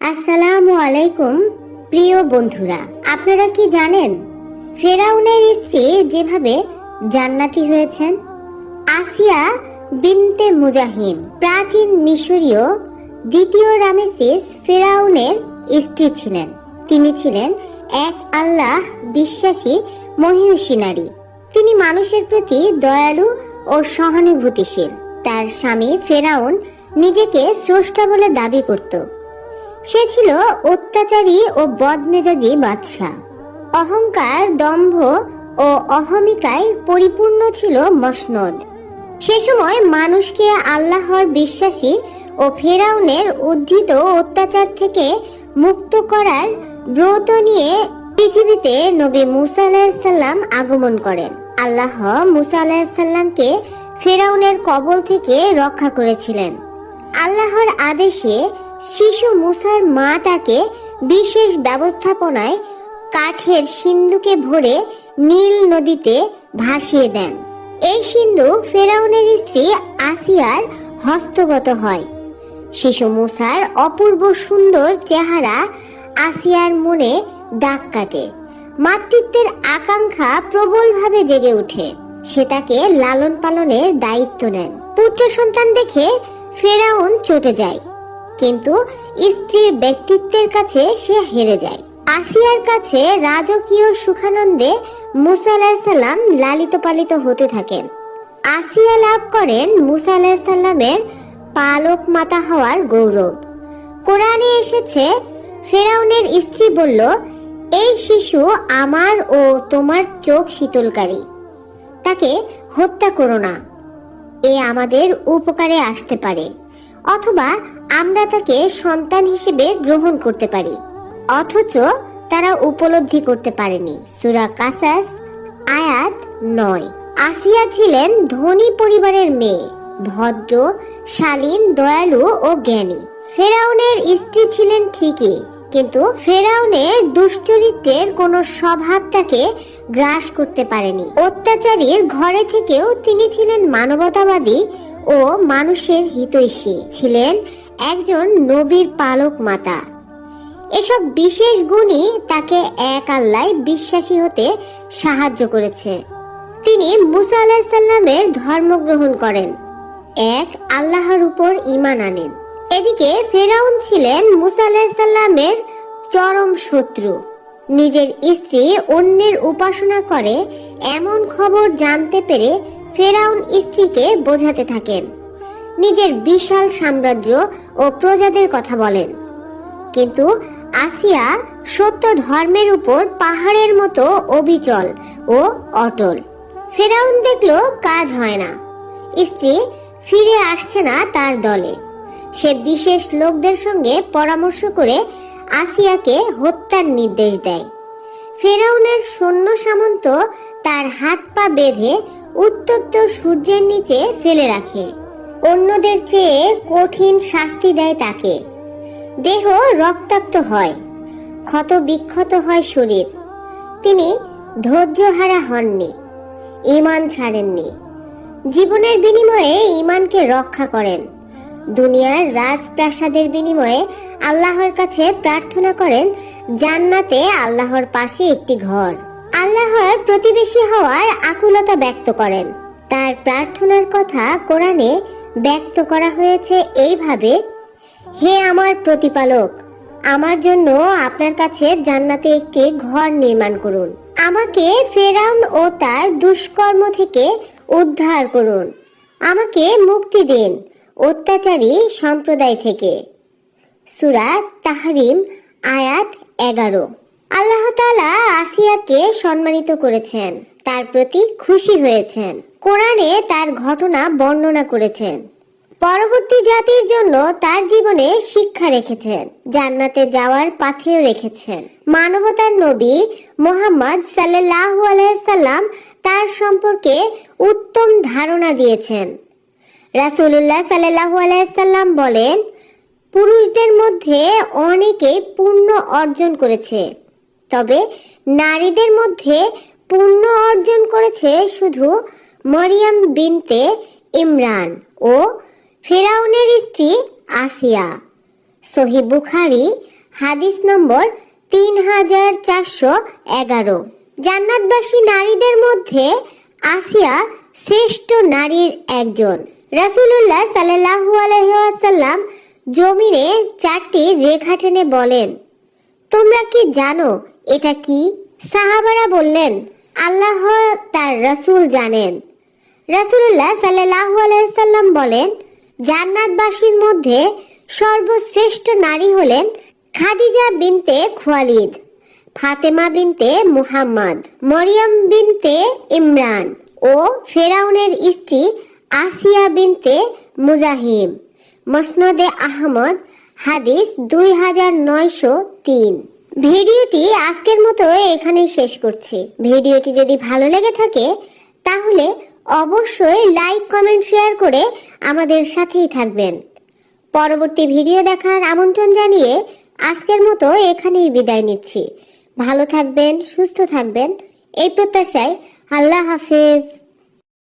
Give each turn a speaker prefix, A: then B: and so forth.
A: আসসালামু আলাইকুম, প্রিয় বন্ধুরা, আপনারা কি জানেন, ফেরাউনের স্ত্রী যেভাবে জান্নাতি হয়েছেন? আসিয়া বিনতে মুজাহিম, প্রাচীন মিশরীয় দ্বিতীয় রামেসিস ফেরাউনের স্ত্রী ছিলেন। তিনি ছিলেন এক আল্লাহ বিশ্বাসী মহিষী নারী। তিনি মানুষের প্রতি দয়ালু ও সহানুভূতিশীল। তার স্বামী ফেরাউন নিজেকে স্রষ্টা বলে দাবি করত। সে ছিল অত্যাচারী ও বদমেজাজি বাদশাহ। অহংকার দম্ভ ও অহমিকায় পরিপূর্ণ ছিল মসনদ। সে সময় মানুষকে আল্লাহর বিশ্বাসী ও ফেরাউনের উদ্ধৃত অত্যাচার থেকে মুক্ত করার ব্রত নিয়ে পৃথিবীতে নবী মুসা আলাহিসাল্লাম আগমন করেন। আল্লাহ মুসা আলাহিসাল্লামকে ফেরাউনের কবল থেকে রক্ষা করেছিলেন। আল্লাহর আদেশে শিশু মুসার মা তাকে বিশেষ ব্যবস্থাপনায় কাঠের সিন্ধুকে ভরে নীল নদীতে ভাসিয়ে দেন। এই সিন্ধু ফেরাউনের স্ত্রী আসিয়ার হস্তগত হয়। শিশু মুসার অপূর্ব সুন্দর চেহারা আসিয়ার মনে দাগ কাটে। মাতৃত্বের আকাঙ্ক্ষা প্রবলভাবে জেগে ওঠে। সে তাকে লালন পালনের দায়িত্ব নেন। পুত্র সন্তান দেখে ফেরাউন চটে যায়। কিন্তু স্ত্রীর ব্যক্তিত্বের কাছে সে হেরে যায়। আসিয়ার কাছে রাজকীয় সুখানন্দে মুসা আলাহিসাল্লাম লালিত পালিত হতে থাকেন। আসিয়া লাভ করেন মুসা আলাহিসাল্লামের পালক মাতা হওয়ার গৌরব। কোরআনে এসেছে, ফেরাউনের স্ত্রী বলল, এই শিশু আমার ও তোমার চোখ শীতলকারী। তাকে হত্যা করো না। এ আমাদের উপকারে আসতে পারে। অথবা আমরা তাকে সন্তান হিসেবে গ্রহণ করতে পারি। অথচ তারা উপলব্ধি করতে পারেনি। সুরা কাসাস, আয়াত নয়। আসিয়া ছিলেন ধনী পরিবারের মেয়ে, ভদ্র, শালীন, দয়ালু ও জ্ঞানী। ফেরাউনের স্ত্রী ছিলেন ঠিকই, কিন্তু ফেরাউনের দুশ্চরিত্রের কোনো স্বভাব তাকে গ্রাস করতে পারেনি। অত্যাচারীর ঘরে থেকেও তিনি ছিলেন মানবতাবাদী ও মানুষের হিতৈষী ছিলেন একজন নবীর পালক মাতা। এসব বিশেষ গুণই তাকে এক আল্লায় বিশ্বাসী হতে সাহায্য করেছে। তিনি মুসা আলাহিসাল্লামের ধর্ম গ্রহণ করেন, এক আল্লাহর উপর ঈমান আনেন। এদিকে ফেরাউন ছিলেন মুসা আলাহিসাল্লামের চরম শত্রু। নিজের স্ত্রী অন্যের উপাসনা করে এমন খবর জানতে পেরে ফেরাউন স্ত্রীকে বোঝাতে থাকেন। নিজের বিশাল সাম্রাজ্য ও প্রজাদের কথা বলেন। কিন্তু আসিয়া সত্য ধর্মের উপর পাহাড়ের মতো অবিচল ও অটল। ফেরাউন দেখল কাজ হয় না। স্ত্রী ফিরে আসছে না তার দলে। সে বিশেষ লোকদের সঙ্গে পরামর্শ করে আসিয়াকে হত্যার নির্দেশ দেয়। ফেরাউনের সৈন্য সামন্ত তার হাত পা বেঁধে উত্তপ্ত সূর্যের নিচে ফেলে রাখে। অন্যদের চেয়ে কঠিন শাস্তি দেয় তাকে। দেহ রক্তাক্ত হয় ক্ষত বিক্ষত হয় শরীর। তিনি ধৈর্যহারা হননি ইমান ছাড়েননি। জীবনের বিনিময়ে ইমানকে রক্ষা করেন। দুনিয়ার রাজপ্রাসাদের বিনিময়ে আল্লাহর কাছে প্রার্থনা করেন, জান্নাতে আল্লাহর পাশে একটি ঘর। আল্লাহর প্রতিবেশী হওয়ার আকুলতা ব্যক্ত করেন। তার প্রার্থনার কথা কোরআনে ব্যক্ত করা হয়েছে এইভাবে, হে আমার প্রতিপালক, আমার জন্য আপনার কাছে জান্নাতে একটি ঘর নির্মাণ করুন। আমাকে ফেরাউন ও তার দুষ্কর্ম থেকে উদ্ধার করুন। আমাকে মুক্তি দিন অত্যাচারী সম্প্রদায় থেকে। সুরা তাহরিম, আয়াত এগারো। আল্লাহ তাআলা আসিয়াকে সম্মানিত করেছেন, তার প্রতি খুশি হয়েছেন। কোরআনে তার ঘটনা বর্ণনা করেছেন। পরবর্তী জাতির জন্য তার জীবনে শিক্ষা রেখেছেন, জান্নাতে যাওয়ার পাথেও রেখেছেন। মানবতার নবী মোহাম্মদ সাল্লাল্লাহু আলাইসাল্লাম তার সম্পর্কে উত্তম ধারণা দিয়েছেন। রাসূলুল্লাহ সাল্লাল্লাহু আলাইসাল্লাম বলেন, পুরুষদের মধ্যে অনেকে পূর্ণ অর্জন করেছে তবে নারীদের মধ্যে পূর্ণ অর্জন করেছে শুধু মরিয়ম বিনতে ইমরান ও ফেরাউনের স্ত্রী আসিয়া। সহি বুখারি, হাদিস নম্বর তিন হাজার চারশো এগারো। জান্নাতবাসী নারীদের মধ্যে আসিয়া শ্রেষ্ঠ নারীর একজন। রাসূলুল্লাহ সাল্লাল্লাহু আলাইহি ওয়াসাল্লাম জমিনে চারটি রেখা টেনে বলেন তোমরা কি জানো, এটা কি? সাহাবারা বললেন, আল্লাহ তার রাসূল জানেন। রাসূলুল্লাহ সাল্লাল্লাহু আলাইহি সাল্লাম বলেন, জান্নাতবাসীর মধ্যে সর্বশ্রেষ্ঠ নারী হলেন খাদিজা বিনতে খুয়ালিদ, ফাতেমা বিনতে মুহাম্মদ, মরিয়ম বিনতে ইমরান ও ফেরাউনের স্ত্রী আসিয়া বিনতে মুজাহিম। মসনদে আহমদ হাদিস দুই হাজার নয়শো তিন। ভিডিওটি আজকের মতো এখানেই শেষ করছি। ভিডিওটি যদি ভালো লেগে থাকে, তাহলে অবশ্যই লাইক, কমেন্ট, শেয়ার করে আমাদের সাথেই থাকবেন। পরবর্তী ভিডিও দেখার আমন্ত্রণ জানিয়ে আজকের মতো এখানেই বিদায় নিচ্ছি। ভালো থাকবেন, সুস্থ থাকবেন, এই প্রত্যাশায় আল্লাহ হাফেজ।